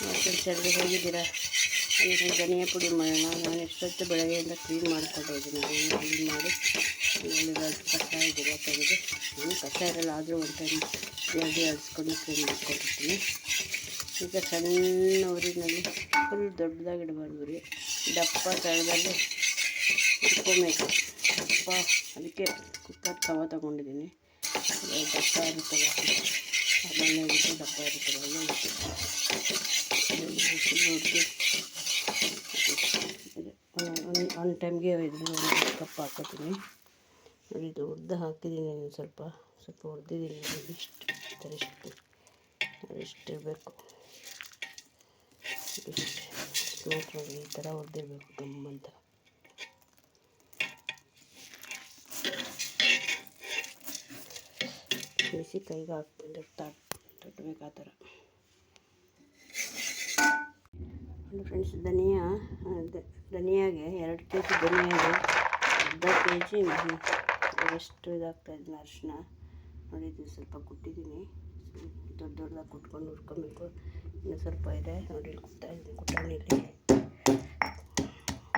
Friends ಎಲ್ಲರೂ ಹೋಗಿದ್ದೀರಾ? ಈಗ ಧನಿಯಾ ಪುಡಿ ಮಾಡೋಣ. ನಾನು ಎಷ್ಟೊತ್ತು ಬೆಳಗ್ಗೆಯಿಂದ ಕ್ಲೀನ್ ಮಾಡ್ಕೊಂಡು ಇದ್ದೀನಿ. ಕ್ಲೀನ್ ಮಾಡಿ ಕಷಾಯ ಇದೆಲ್ಲ ತೆಗೆದು ನಾನು ಕಸ ಇರಲ್ಲ, ಆದರೂ ಒಂದು ಟೈಮ್ ಜಲ್ದಿ ಅಳಿಸ್ಕೊಂಡು ಕ್ಲೀನ್ ಮಾಡ್ಕೊಂಡಿರ್ತೀನಿ ಈಗ ಸಣ್ಣ ಊರಿನಲ್ಲಿ ಫುಲ್ ದೊಡ್ಡದಾಗಿ ಇಡಬಾರ್ದು ರೀ ದಪ್ಪ ತಳದಲ್ಲಿ ಇಟ್ಕೊಬೇಕು ದಪ್ಪ ಅದಕ್ಕೆ ಕುಕ್ಕರ್ ತವ ತೊಗೊಂಡಿದ್ದೀನಿ. ದಪ್ಪ ಇರುತ್ತಲ್ಲ. ಬಿಟ್ಟು ದಪ್ಪ ಇರುತ್ತಲ್ಲ ಒಂದು ಟೈಮ್ಗೆ ಒಂದು ಕಪ್ ಹಾಕೋತೀನಿ ನೋಡಿ ಇದು ಉದ್ದ ಹಾಕಿದ್ದೀನಿ ಒಂದು ಸ್ವಲ್ಪ ಸ್ವಲ್ಪ ಹುರಿದಿದ್ದೀನಿ ಇಷ್ಟು ಇಷ್ಟು. ಇಷ್ಟು ಇರಬೇಕು. ಈ ಥರ ಹುರಿದಿರ್ಬೇಕು, ಗಮ್ಮಂತ. ಬಿಸಿ ಕೈಗೆ ಹಾಕ್ಬಿಟ್ಟು ತಟ್ಟಬೇಕು ಆ ಥರ ಫ್ರೆಂಡ್ಸ್ ಧನಿಯಾ ಧನಿಯಾಗೆ ಎರಡು ಕೆ ಜಿ ಧನಿಯಾಗೆ ಅರ್ಧ ಕೆ ಜಿ ಎಷ್ಟು ಇದಾಗ್ತಾ ಇದೆ ಅರಿಶಿನ. ನೋಡಿದ್ದೀನಿ ಇದು ಸ್ವಲ್ಪ ಕುಟ್ಟಿದ್ದೀನಿ. ದೊಡ್ಡ ದೊಡ್ಡದಾಗಿ ಕುಟ್ಕೊಂಡು ಹುರ್ಕೊಬೇಕು. ಇನ್ನು ಸ್ವಲ್ಪ ಇದೆ. ನೋಡಿ ಇದ್ದೀನಿ ಕುಟಾಣಿಲಿ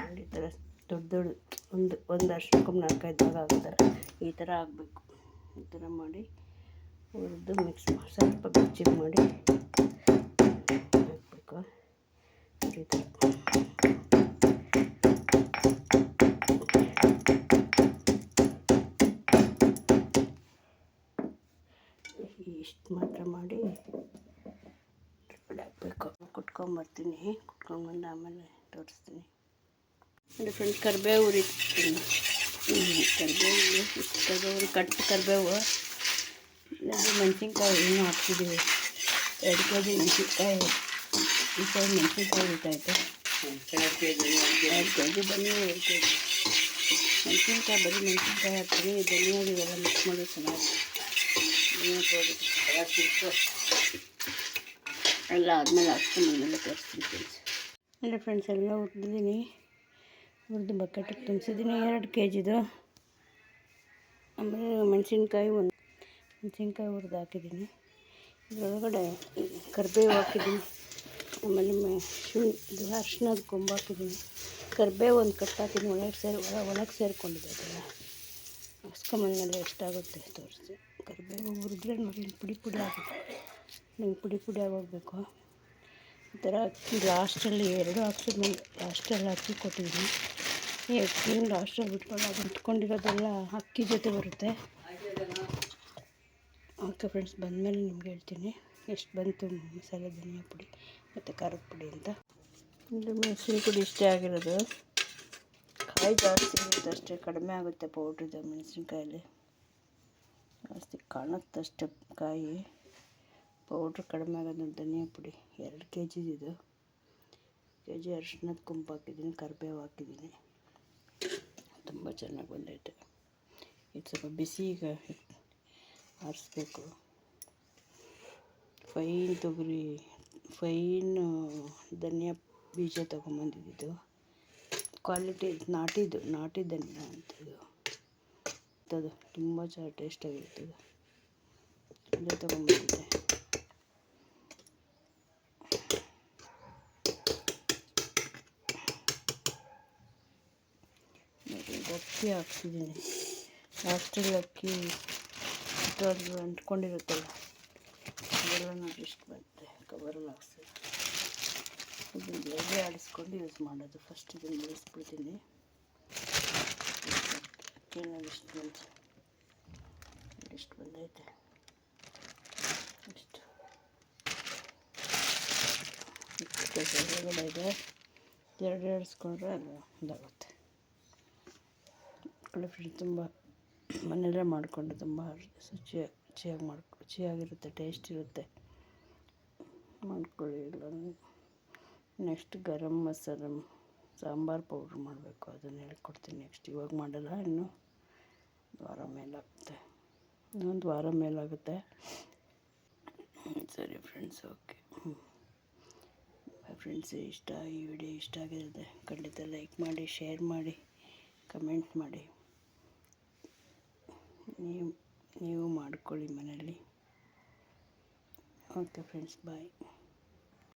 ನೋಡಿ ಈ ಥರ ದೊಡ್ಡ ದೊಡ್ಡ ಒಂದು ಒಂದು ಅರ್ಶಿನಕ್ಕೊಮ್ಮೆ ನಾಲ್ಕೈದು ಭಾಗ ಆಗ್ತಾರೆ ಈ ಥರ ಆಗಬೇಕು. ಈ ಥರ ಮಾಡಿ ಹುರಿದು ಮಿಕ್ಸ್ ಮಾಡಿ, ಸ್ವಲ್ಪ ಬೆಚ್ಚಗೆ ಮಾಡಿ ಹಾಕಬೇಕು. ಇಷ್ಟು ಮಾತ್ರ ಮಾಡಿ ಹಾಕಬೇಕು ಕುಟ್ಕೊಂಬರ್ತೀನಿ. ಕುಟ್ಕೊಂಡ್ಬಂದು ಆಮೇಲೆ ತೋರಿಸ್ತೀನಿ. ಅಂದರೆ ಫ್ರೆಂಡ್ಸ್ ಕರಿಬೇವು ರೀ ಕರಿಬೇವು ಕರಿಬೇವು ಕಟ್ಟು ಕರಿಬೇವು ಇಲ್ಲಾಂದರೆ ಮೆಣಸಿನ್ಕಾಯಿ ಏನು ಹಾಕ್ತಿದ್ದೀವಿ ಎರಡು ಕೆ ಜಿ ಮೆಣಸಿನ್ಕಾಯಿ ಈ ಸೈಡ್ ಮೆಣಸಿನ್ಕಾಯಿ ಉರಿತೈತೆ ಎರಡು ಕೆ ಜಿ ಬನ್ನಿ ಎರಡು ಕೆ ಜಿ ಮೆಣಸಿನ್ಕಾಯಿ ಬರೀ ಮೆಣಸಿನ್ಕಾಯಿ ಹಾಕ್ತೀನಿ ಧನಿಯಾ ಇವೆಲ್ಲ ಮಿಕ್ಸ್ ಮಾಡಿ ಚೆನ್ನಾಗಿ ಧನಿಯಾ ಪೌಡರ್ ಎಲ್ಲ ಆದಮೇಲೆ ಹಾಕ್ತೀನಿ ಆಮೇಲೆ ತೋರಿಸ್ತೀನಿ ಫ್ರೆಂಡ್ಸ್ ಇಲ್ಲ ಫ್ರೆಂಡ್ಸ್ ಎಲ್ಲ ಹುರಿದಿದ್ದೀನಿ. ಹುರಿದು ಬಕೆಟಿಗೆ ತುಂಬಿಸಿದ್ದೀನಿ. ಎರಡು ಕೆ ಜಿದು ಆಮೇಲೆ ಮೆಣಸಿನ್ಕಾಯಿ ಒಂದು ಮೆಣಸಿನ್ಕಾಯಿ ಹುರಿದು ಹಾಕಿದ್ದೀನಿ. ಇದರೊಳಗಡೆ ಕರಿಬೇವು ಹಾಕಿದ್ದೀನಿ. ಆಮೇಲೆ ಮೆ ಇದು ಅರ್ಶಿನದ ಕೊಂಬು ಹಾಕಿದ್ದೀನಿ. ಕರಿಬೇವು ಒಂದು ಕಟ್ ಹಾಕಿದ್ದೀನಿ. ಒಳಗೆ ಸೇರಿ ಒಳ ಒಳಗೆ ಸೇರಿಕೊಂಡಿದೆ ಅದೆಲ್ಲ. ಹಾಕ್ಸ್ಕೊಂಬಂದ್ಮೇಲೆ ಎಷ್ಟಾಗುತ್ತೆ ತೋರಿಸಿ. ಕರಿಬೇವು ಹುರಿದ್ರೆ ನೋಡಿ ಪುಡಿ ಪುಡಿ ಆಗುತ್ತೆ. ನಿಮ್ಗೆ ಪುಡಿ ಪುಡಿ ಆಗೋಗ್ಬೇಕು. ಈ ಥರ ಲಾಸ್ಟಲ್ಲಿ ಎರಡು ಹಾಕ್ಸಿದ್ಮೇಲೆ ಲಾಸ್ಟಲ್ಲಿ ಅಕ್ಕಿ ಕೊಟ್ಟಿದ್ದೀನಿ. ಈ ಅಕ್ಕಿನ ಲಾಸ್ಟಲ್ಲಿ ಬಿಟ್ಕೊಂಡು ಅದು ಇಟ್ಕೊಂಡಿರೋದೆಲ್ಲ ಅಕ್ಕಿ ಜೊತೆ ಬರುತ್ತೆ. ಓಕೆ ಫ್ರೆಂಡ್ಸ್, ಬಂದಮೇಲೆ ನಿಮ್ಗೆ ಹೇಳ್ತೀನಿ. ಎಷ್ಟು ಬಂತು ಮಸಾಲೆ ಧನಿಯಾ ಪುಡಿ ಮತ್ತು ಖಾರದ ಪುಡಿ ಅಂತ. ಇಲ್ಲಿ ಮೆಣಸಿನ ಪುಡಿ ಇಷ್ಟೇ ಆಗಿರೋದು. ಕಾಯಿ ಜಾಸ್ತಿ ಇರುತ್ತೆ ಅಷ್ಟೇ, ಕಡಿಮೆ ಆಗುತ್ತೆ ಪೌಡ್ರಿದು ಮೆಣಸಿನ್ಕಾಯಲ್ಲಿ. ಜಾಸ್ತಿ ಕಾಣುತ್ತಷ್ಟೇ ಕಾಯಿ. ಪೌಡ್ರ್ ಕಡಿಮೆ ಆಗೋದು ಧನಿಯಾ ಪುಡಿ, ಎರಡು ಕೆ ಜಿದು ಕೆ ಜಿ ಅರಿಶಿನದ ಕುಂಪು ಹಾಕಿದ್ದೀನಿ, ಕರಿಬೇವು ಹಾಕಿದ್ದೀನಿ. ತುಂಬ ಚೆನ್ನಾಗಿ ಬಂದೈತೆ. ಇದು ಸ್ವಲ್ಪ ಬಿಸಿ ಈಗ ಆರಿಸ್ಬೇಕು ಫೈನ್ ತೊಗರಿ ಫೈನ್ ಧನಿಯಾ ಬೀಜ ತೊಗೊಂಬಂದಿದ್ದು. ಕ್ವಾಲಿಟಿ ನಾಟಿದು ನಾಟಿ ಧನಿಯಾ ಅಂತಿದು ಅದು ತುಂಬ ಚೆನ್ನಾಗಿ ಟೇಸ್ಟಾಗಿರ್ತದೆ. ಅದೇ ತೊಗೊಂಬಂದಿದ್ದೆ ಅಕ್ಕಿ ಹಾಕ್ತಿದ್ದೀನಿ ಲಾಸ್ಟಲ್ಲಿ ಅಕ್ಕಿ ಅದು ಅಂಟ್ಕೊಂಡಿರುತ್ತಲ್ಲ, ಅದೆಲ್ಲ ನಾವು ಇಷ್ಟು ಬರುತ್ತೆ ಕವರಲ್ಲಿ ಹಾಕ್ಸಿ ಇದನ್ನು ಬೇರೆ ಆಡಿಸ್ಕೊಂಡು ಯೂಸ್ ಮಾಡೋದು. ಫಸ್ಟ್ ಇದನ್ನು ಬೆಳೆಸ್ಬಿಡ್ತೀನಿ ಇಷ್ಟು ಬಂತು ಇಷ್ಟು ಬಂದೈತೆ. ಇಷ್ಟು. ಒಳಗಡೆ ಇದೆ ಎರಡು ಆಡಿಸ್ಕೊಂಡ್ರೆ ಅದು ಇದಾಗುತ್ತೆ. ಕಡೆ ಫ್ರೆಂಡ್ ತುಂಬ ಮನೆಯಲ್ಲೇ ಮಾಡಿಕೊಂಡು ತುಂಬ ಶುಚಿ ರುಚಿಯಾಗಿ ಮಾಡ್ಕೊ ರುಚಿಯಾಗಿರುತ್ತೆ ಟೇಸ್ಟ್ ಇರುತ್ತೆ. ಮಾಡ್ಕೊಳ್ಳಿ ಇಲ್ಲ ನೆಕ್ಸ್ಟ್ ಗರಂ ಮಸಾಲ, ಸಾಂಬಾರು ಪೌಡ್ರ್ ಮಾಡಬೇಕು. ಅದನ್ನು ಹೇಳ್ಕೊಡ್ತೀನಿ ನೆಕ್ಸ್ಟ್ ಇವಾಗ ಮಾಡಲ್ಲ, ಇನ್ನು ವಾರ ಮೇಲಾಗುತ್ತೆ. ಇನ್ನೊಂದು ವಾರ ಮೇಲಾಗುತ್ತೆ. ಸರಿ ಫ್ರೆಂಡ್ಸ್ ಓಕೆ ಫ್ರೆಂಡ್ಸ್ ಇಷ್ಟ, ಈ ವಿಡಿಯೋ ಇಷ್ಟ ಆಗಿರುತ್ತೆ ಖಂಡಿತ ಲೈಕ್ ಮಾಡಿ ಶೇರ್ ಮಾಡಿ ಕಮೆಂಟ್ ಮಾಡಿ. ನೀವು ನೀವು ಮಾಡ್ಕೊಳ್ಳಿ ಮನೆಯಲ್ಲಿ. Okay friends bye